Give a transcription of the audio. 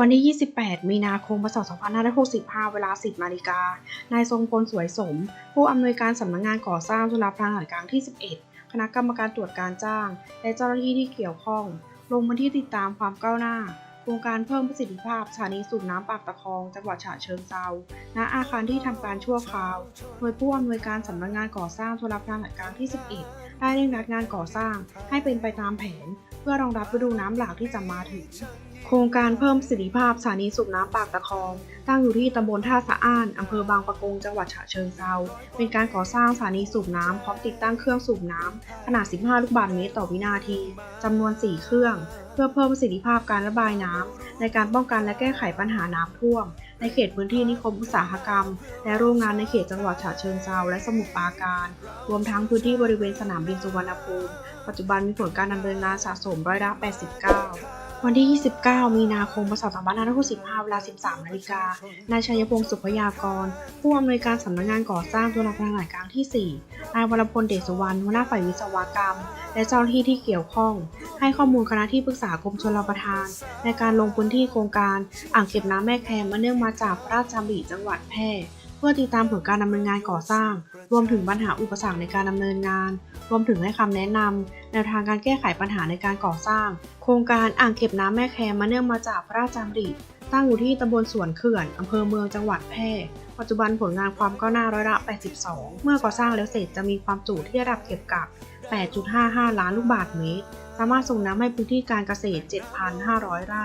วันที่ 28 มีนาคม พศ 2565 เวลา 10 นาฬิกา นายทรงพลสวยสม ผู้อำนวยการสำนักงานก่อสร้างจุฬาภรณ์หน่วยกลางที่ 11 คณะกรรมการตรวจการจ้าง และเจ้าหน้าที่ที่เกี่ยวข้อง ลงพื้นที่ติดตามความก้าวหน้า โครงการเพิ่มประสิทธิภาพสถานีสูบน้ำปากตะคอง จังหวัดฉะเชิงเทราณอาคารที่ทำการชั่วคราว โดยผู้อำนวยการสำนักงานก่อสร้างจุฬาภรณ์หน่วยกลางที่ 11 ได้เร่งรัดงานก่อสร้าง ให้เป็นไปตามแผน เพื่อรองรับฤดูน้ำหลากที่จะมาถึง โครงการเพิ่มประสิทธิภาพสถานีสูบน้ำปากตะคอง ตั้งอยู่ที่ตำบลท่าสะอ้านอำเภอบางปะกงจังหวัดฉะเชิงเทราเป็นการก่อสร้างสถานีสูบน้ำพร้อมติดตั้งเครื่องสูบน้ำขนาด 15 ลูกบาศก์เมตรต่อวินาทีจำนวน 4 เครื่อง เพื่อเพิ่มประสิทธิภาพการระบายน้ำในการป้องกันและแก้ไขปัญหาน้ำท่วม ในเขตพื้นที่นิคมอุตสาหกรรม และโรงงานในเขตจังหวัดฉะเชิงเทราและสมุทรปราการ รวมทั้งพื้นที่บริเวณสนามบินสุวรรณภูมิ ปัจจุบันมีผลการดำเนินงานสะสมร้อยละ89 วันที่ 29 มีนาคมพศ2565เวลา 13 นาฬิกา นายชัยพงศ์สุพยากร ผู้อำนวยการสำนักงานก่อสร้างจุฬาภรณ์หน่วยกลางที่ 4 นายวรพลเดชสุวรรณหัวหน้าฝ่ายวิศวกรรม และเจ้าหน้าที่ที่เกี่ยวข้อง ให้ข้อมูลคณะที่ปรึกษากรมชลประทาน ในการลงพื้นที่โครงการ อ่างเก็บน้ำแม่แคมมาเนื่องมาจากพระราชดำริจังหวัดแพร่ พื่อติดตามผลการดำเนินงานก่อสร้าง รวมถึงปัญหาอุปสรรคในการดำเนินงาน รวมถึงให้คำแนะนำแนวทางการแก้ไขปัญหาในการก่อสร้าง โครงการอ่างเก็บน้ำแม่แคมมาเนื่องมาจากพระราชดำริตั้งอยู่ที่ตำบลสวนเขื่อนอำเภอเมืองจังหวัดแพร่ปัจจุบันผลงานความก้าวหน้าร้อยละ 82 เมื่อก่อสร้างแล้วเสร็จจะมีความจุที่ระดับเก็บกัก 8.55 ล้านลูกบาศก์เมตร สามารถส่งน้ำให้พื้นที่การเกษตร 7,500 ไร่